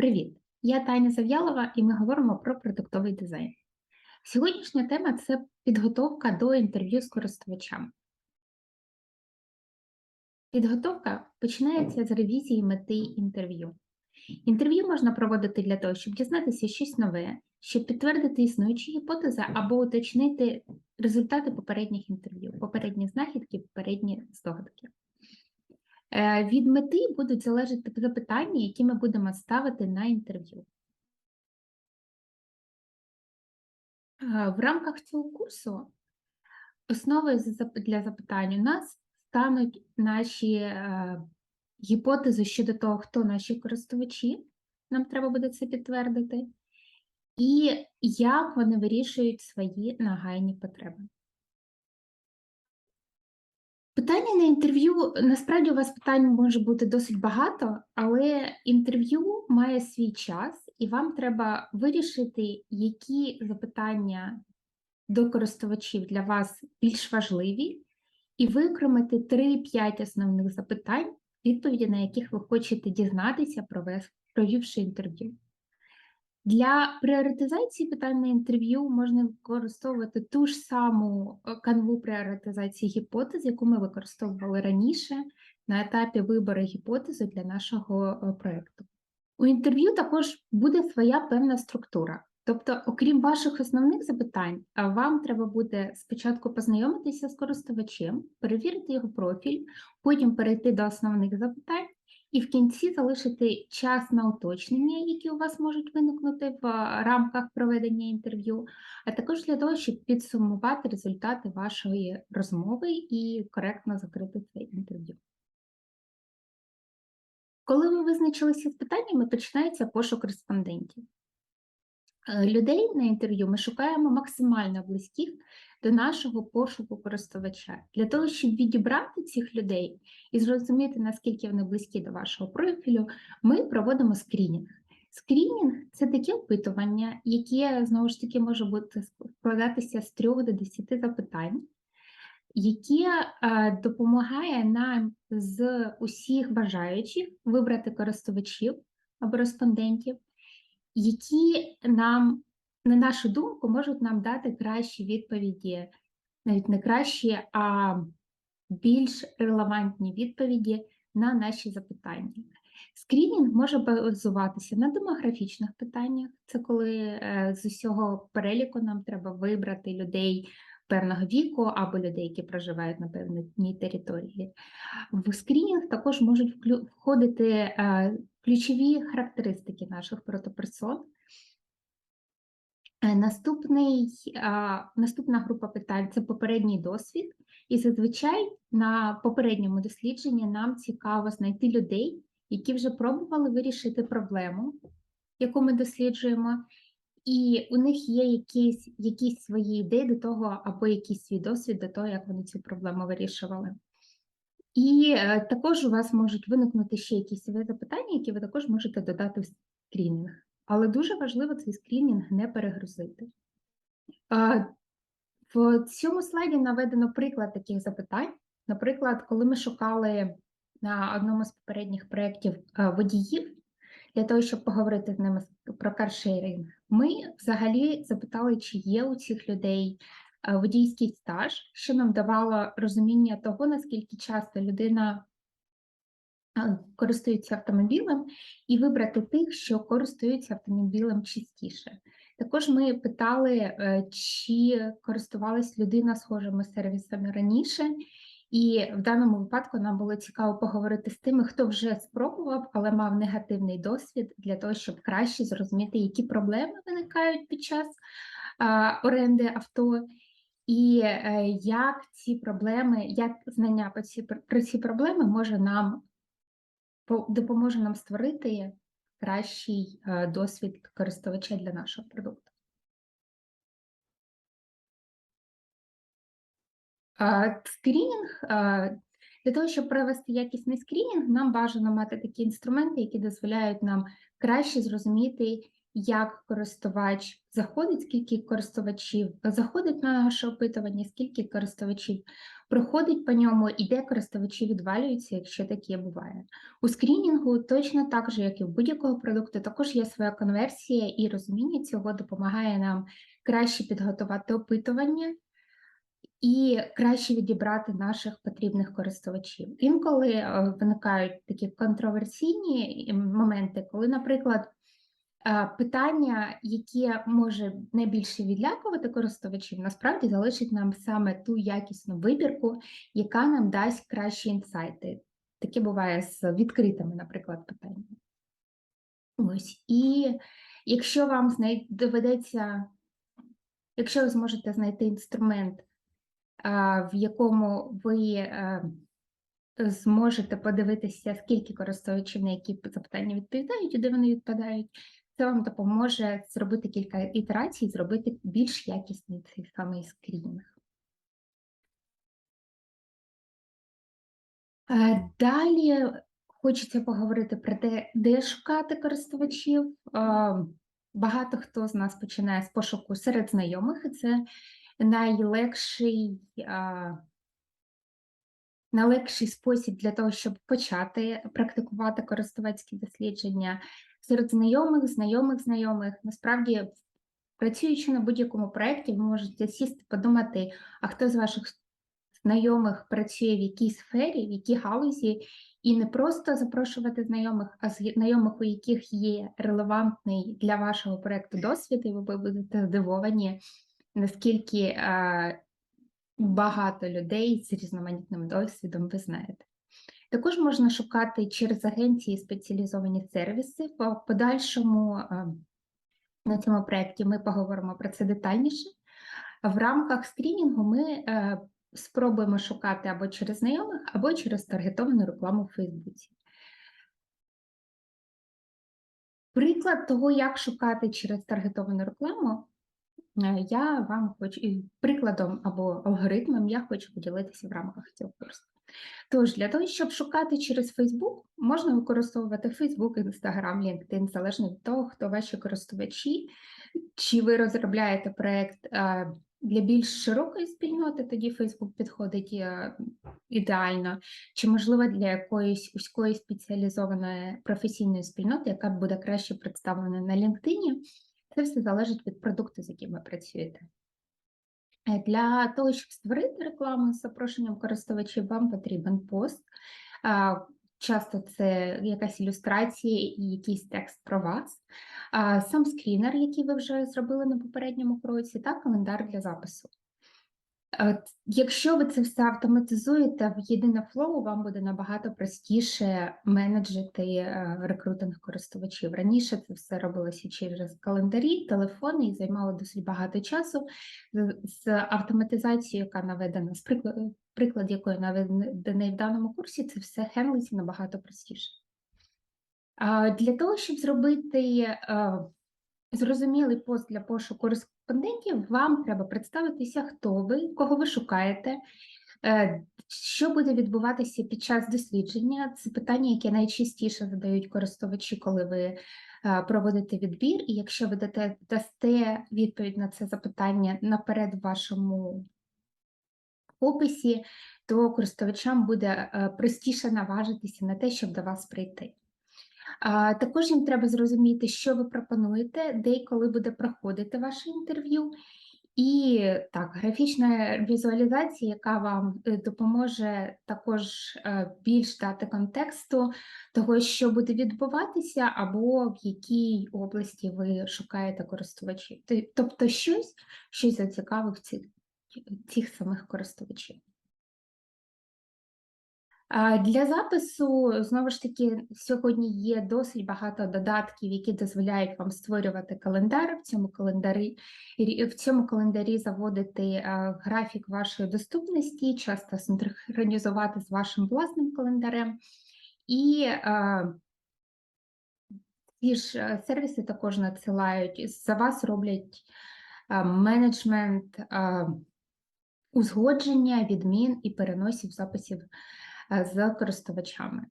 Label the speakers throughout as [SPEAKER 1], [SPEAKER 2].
[SPEAKER 1] Привіт! Я Таня Зав'ялова і ми говоримо про продуктовий дизайн. Сьогоднішня тема це підготовка до інтерв'ю з користувачами. Підготовка починається з ревізії мети інтерв'ю. Інтерв'ю можна проводити для того, щоб дізнатися щось нове, щоб підтвердити існуючі гіпотези або уточнити результати попередніх інтерв'ю, попередні знахідки, попередні здогадки. Е, Від мети будуть залежати запитання, які ми будемо ставити на інтерв'ю. Е, В рамках цього курсу основою для запитань у нас стануть наші е, гіпотези щодо того, хто наші користувачі, нам треба буде це підтвердити, і як вони вирішують свої нагайні потреби. Питання на інтерв'ю насправді у вас питань може бути досить багато, але інтерв'ю має свій час, і вам треба вирішити, які запитання до користувачів для вас більш важливі, і викремити 3-5 основних запитань, відповіді на яких ви хочете дізнатися, провівши інтерв'ю. Для пріоритизації питань на інтерв'ю можна використовувати ту ж саму е, канву пріоритизації гіпотез, яку ми використовували раніше на етапі вибору гіпотези для нашого е, проєкту. У інтерв'ю також буде своя певна структура. Тобто, окрім ваших основних запитань, вам треба буде спочатку познайомитися з користувачем, перевірити його профіль, потім перейти до основних запитань, і в кінці залишити час на уточнення, які у вас можуть виникнути в рамках проведення інтерв'ю, а також для того, щоб підсумувати результати вашої розмови і коректно закрити це інтерв'ю. Коли ви визначилися з питаннями, починається пошук респондентів. Е, Людей на інтерв'ю ми шукаємо максимально близьких до нашого пошуку користувача. Для того, щоб відібрати цих людей і зрозуміти, наскільки вони близькі до вашого профілю, ми проводимо скрінінг. Скрінінг це таке опитування, яке знову ж таки може бути складатися з 3 до 10 запитань, яке допомагає нам з усіх бажаючих вибрати користувачів або респондентів, які нам, на нашу думку, можуть нам дати кращі відповіді, навіть не кращі, а більш релевантні відповіді на наші запитання. Скрінінг може базуватися на демографічних питаннях. Це коли е, з усього переліку нам треба вибрати людей певного віку або людей, які проживають на певній території. В скрінінг також можуть входити е, ключові характеристики наших протоперсон. Е, Наступний, наступна група питань це попередній досвід, і зазвичай на попередньому дослідженні нам цікаво знайти людей, які вже пробували вирішити проблему, яку ми досліджуємо, і у них є якісь, якісь свої ідеї до того, або якийсь свій досвід до того, як вони цю проблему вирішували. І е, також у вас можуть виникнути ще якісь запитання, які ви також можете додати в скрінінг. Але дуже важливо цей скрінінг не перегрузити. В цьому слайді наведено приклад таких запитань. Наприклад, коли ми шукали на одному з попередніх проєктів е, водіїв, для того, щоб поговорити з ними про каршерінг, ми взагалі запитали, чи є у цих людей е, водійський стаж, що нам давало розуміння того, наскільки часто людина е, користується автомобілем, і вибрати тих, що користуються автомобілем частіше. Також ми питали, е, чи користувалась людина схожими сервісами раніше, і в даному випадку нам було цікаво поговорити з тими, хто вже спробував, але мав негативний досвід для того, щоб краще зрозуміти, які проблеми виникають під час оренди авто, і е, як ці проблеми, як знання про ці, про ці проблеми може нам допоможе нам створити кращий е, досвід користувача для нашого продукту. Скрінінг для того, щоб провести якісний скрінінг, нам бажано мати такі інструменти, які дозволяють нам краще зрозуміти, як користувач заходить, скільки користувачів заходить на наше опитування, скільки користувачів проходить по ньому, і де користувачі відвалюються, якщо таке буває. У скрінінгу точно так же, як і в будь-якого продукту, також є своя конверсія, і розуміння цього допомагає нам краще підготувати опитування і краще відібрати наших потрібних користувачів. Інколи е, виникають такі контроверсійні моменти, коли, наприклад, е, питання, яке може найбільше відлякувати користувачів, насправді залишить нам саме ту якісну вибірку, яка нам дасть кращі інсайти. Таке буває з відкритими, наприклад, питаннями. Ось. І якщо вам доведеться, якщо ви зможете знайти інструмент, в якому ви е, зможете подивитися, скільки користувачів на які запитання відповідають і де вони відпадають, це вам допоможе зробити кілька ітерацій, зробити більш якісний цей самий скрінінг. Е, Далі хочеться поговорити про те, де шукати користувачів. Е, Багато хто з нас починає з пошуку серед знайомих, і це найлегший, а, найлегший спосіб для того, щоб почати практикувати користувацькі дослідження серед знайомих, знайомих, знайомих. Насправді, працюючи на будь-якому проєкті, ви можете сісти, подумати, а хто з ваших знайомих працює в якій сфері, в якій галузі, і не просто запрошувати знайомих, а знайомих, у яких є релевантний для вашого проєкту досвід, і ви будете здивовані, наскільки багато людей з різноманітним досвідом ви знаєте. Також можна шукати через агенції спеціалізовані сервіси. В подальшому на цьому проєкті ми поговоримо про це детальніше. В рамках скрінінгу ми е, спробуємо шукати або через знайомих, або через таргетовану рекламу в Фейсбуці. Приклад того, як шукати через таргетовану рекламу, я вам хочу і прикладом або алгоритмом я хочу поділитися в рамках цього курсу. Тож, для того, щоб шукати через Facebook, можна використовувати Facebook, Instagram, LinkedIn, залежно від того, хто ваші користувачі, чи ви розробляєте проєкт е, для більш широкої спільноти, тоді Facebook підходить е, ідеально, чи, можливо, для якоїсь вузької спеціалізованої професійної спільноти, яка буде краще представлена на LinkedIn. Це все залежить від продукту, з яким ви працюєте. Е, Для того, щоб створити рекламу з запрошенням користувачів, вам потрібен пост. Часто це якась ілюстрація і якийсь текст про вас, сам скрінер, який ви вже зробили на попередньому кроці, та календар для запису. Якщо ви це все автоматизуєте в єдине флоу, вам буде набагато простіше менеджити е, рекрутинг користувачів. Раніше це все робилося через календарі, телефони і займало досить багато часу. З автоматизацією, яка наведена, з приклад, приклад якої наведений в даному курсі, це все хендлиться набагато простіше. Для того, щоб зробити е, зрозумілий пост для пошуку кореспондентів, вам треба представитися, хто ви, кого ви шукаєте, е, що буде відбуватися під час дослідження. Це питання, яке найчастіше задають користувачі, коли ви е, проводите відбір. І якщо ви дасте, відповідь на це запитання наперед вашому описі, то користувачам буде е, простіше наважитися на те, щоб до вас прийти. Також їм треба зрозуміти, що ви пропонуєте, де і коли буде проходити ваше інтерв'ю. І так, графічна візуалізація, яка вам е, допоможе також е, більш дати контексту того, що буде відбуватися, або в якій області ви шукаєте користувачів. Тобто щось, щось зацікавив цих, цих самих користувачів. Для запису, знову ж таки, сьогодні є досить багато додатків, які дозволяють вам створювати календар. В цьому календарі в цьому календарі заводити графік вашої доступності, часто синхронізувати з вашим власним календарем. І ці ж сервіси також надсилають, за вас роблять менеджмент узгодження, відмін і переносів записів з користувачами.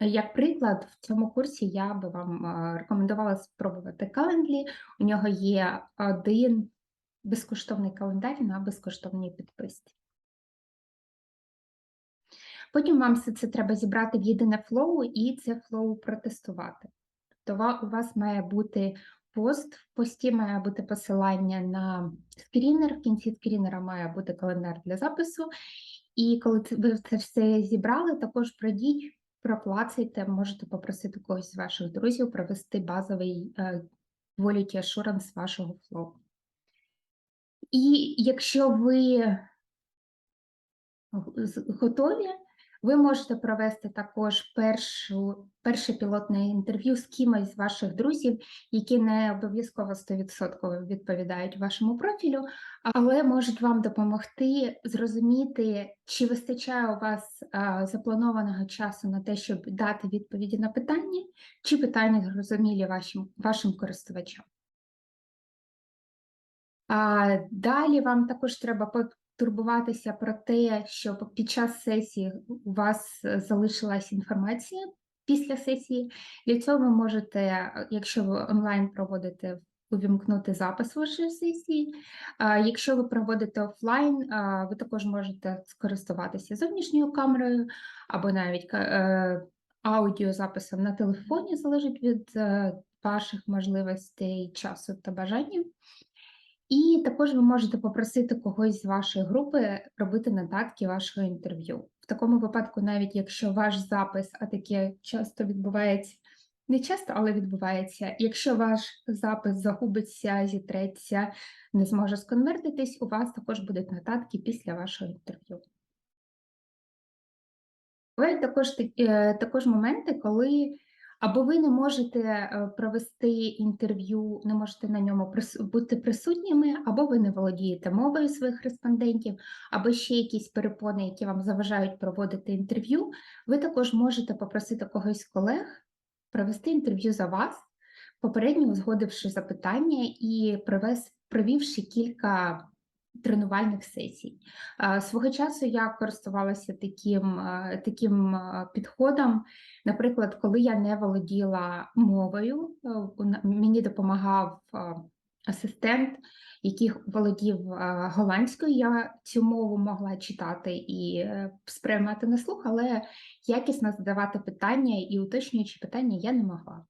[SPEAKER 1] Як приклад, в цьому курсі я би вам е, рекомендувала спробувати Calendly. У нього є один безкоштовний календар на безкоштовній підписці. Потім вам все це треба зібрати в єдине флоу і це флоу протестувати. Тобто у вас має бути пост, в пості має бути посилання на скрінер, в кінці скрінера має бути календар для запису. І коли ви це все зібрали, також пройдіть, проклацайте, можете попросити когось з ваших друзів провести базовий е, quality assurance вашого флоу. І якщо ви готові, ви можете провести також першу, перше пілотне інтерв'ю з кимось з ваших друзів, які не обов'язково 100% відповідають вашому профілю, але можуть вам допомогти зрозуміти, чи вистачає у вас а, запланованого часу на те, щоб дати відповіді на питання, чи питання зрозумілі вашим, вашим користувачам. А далі вам також треба потурбуватися про те, щоб під час сесії у вас залишилась інформація після сесії. Для цього ви можете, якщо ви онлайн проводите, увімкнути запис вашої сесії. Якщо ви проводите офлайн, ви також можете скористуватися зовнішньою камерою або навіть е, аудіозаписом на телефоні, залежить від е, ваших можливостей, часу та бажання. І також ви можете попросити когось з вашої групи робити нотатки вашого інтерв'ю. В такому випадку, навіть якщо ваш запис, а таке часто відбувається, не часто, але відбувається, якщо ваш запис загубиться, зітреться, не зможе сконвертитись, у вас також будуть нотатки після вашого інтерв'ю. Бувають також, е, також моменти, коли або ви не можете е, провести інтерв'ю, не можете на ньому бути присутніми, або ви не володієте мовою своїх респондентів, або ще якісь перепони, які вам заважають проводити інтерв'ю. Ви також можете попросити когось з колег провести інтерв'ю за вас, попередньо узгодивши запитання і провес- провівши кілька тренувальних сесій. Свого часу я користувалася таким, е, таким е, підходом. Наприклад, коли я не володіла мовою, е, мені допомагав е, асистент, який володів е, голландською. Я цю мову могла читати і е, сприймати на слух, але якісно задавати питання і уточнюючи питання я не могла.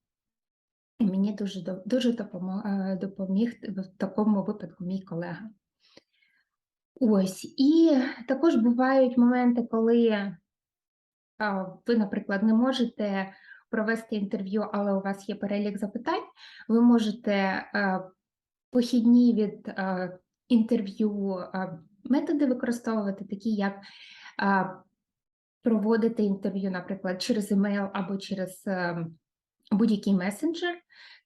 [SPEAKER 1] Мені дуже дуже допомог, допоміг в такому випадку мій колега. Ось, і також бувають моменти, коли ви, наприклад, не можете провести інтерв'ю, але у вас є перелік запитань. Ви можете е, похідні від е, інтерв'ю е, методи використовувати, такі як проводити інтерв'ю, наприклад, через емейл або через будь-який месенджер.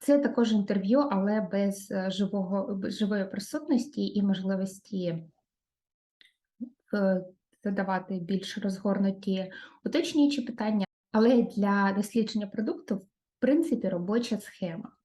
[SPEAKER 1] Це також інтерв'ю, але без живого, живої присутності і можливості задавати більш розгорнуті уточнюючі питання, але для дослідження продукту, в принципі, робоча схема.